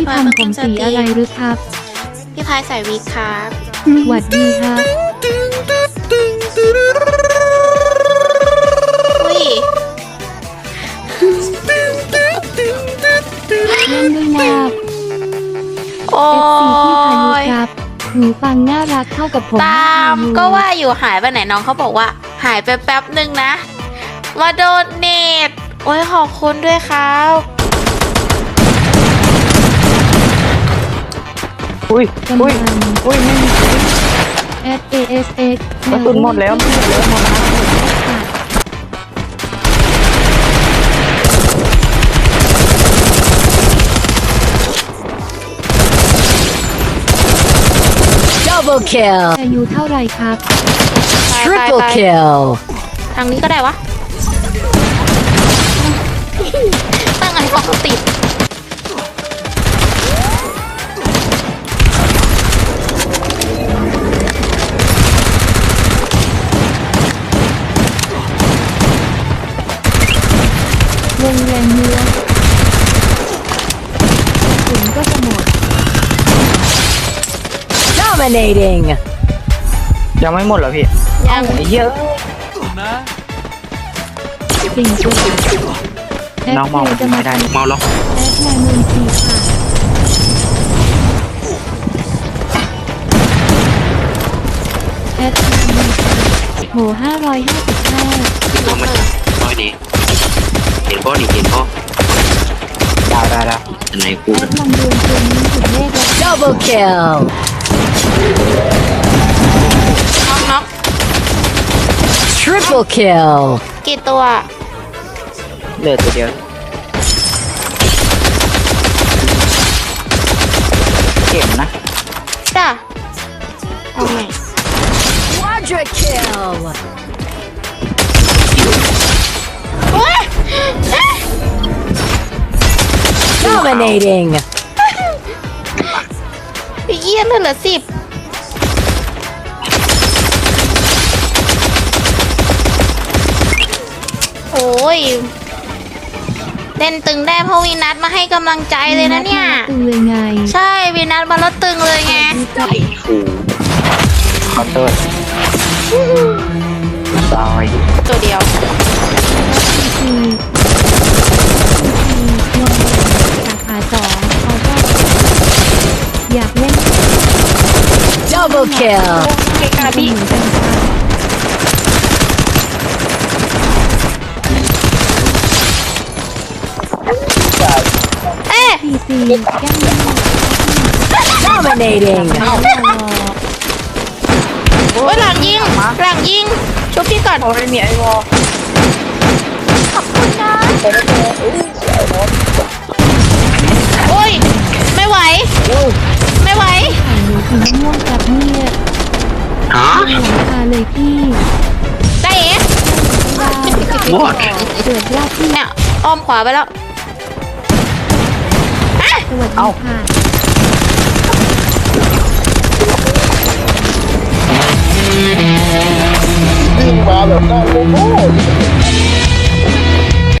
พี่ทำผมสีอะไรหรือครับ พี่พายใส่วิกครับหวัดดีครับ อุ้ยเล่นด้วยนะโอ้เอฟซีพี่พายุยครับหูฟังน่ารักเท่ากับผมตามอยู่ก็ว่าอยู่หายไปไหนน้องเขาบอกว่า หายไปแป๊บหนึ่งนะ มาโดนเนตโอ้ยขอบคุณด้วยครับ อุ้ยกำอุ้ยลังอุ้ยไม่มี S A S X กระสุนหมดแล้วหมดแล้วหมดแล้ว Double kill! อายุเท่าไหรครับไปไป Triple ไป kill! ทางนี้ก็ได้วะ งแรงเนื้อกระสุนก็จะหมด Dominating! ยังไม่หมดเหรอพี่ยังไอ้เหี้ยสิ่งเกิดแอดน้องเพเมาย์จะมาไม่ได้ทำเมาแล้วแอดแมนมูลทีค่ะ แอดแมนมูลทีโหห้าร้อยห้าสิบห้าน้องเลยน้อยดีเห็นพ่อดิเห็นพ่อดาวดาวดาวอันไหนกูแอดลำด วนตัวนี้ถึงเลขแล้ว Double kill! น็อกน็อก Triple kill! กี่ตัวเหลือตัวเดียวเก่งนะจ้ะเอาใหม่ Quadra kill! อ้ยเอ๊ะ Dominating! ไอ้เยี่ยเลือดเหลือสิบโอ้ยเล่นตึงได้เพราะวีนัทมาให้กำลังใจเลยนะเนี่ย ตึงเลยไงใช่วีนัทมาแล้วตึงเลยไงเคาน์เตอร์ตายตัวเดียว Double kill! เกกาเหบิมือนกันครับเอ๊ะพีซีแก้มแม่ Dominating! โอ้ยหลังยิง หลังยิง ชุบพี่ก่อน โอ้ยมีไอวอลโอ้ย ไม่ไหว ไม่ไหวไข่หนูสีม่วงกับเนี่ย ฮะหลังคาเลยพี่ได้เอ๋หมดเกิดราบที่เนี่ยอ้อมขวาไปแล้วอะสวัสดีค่ะวิ่งมาแบบได้โอ้โห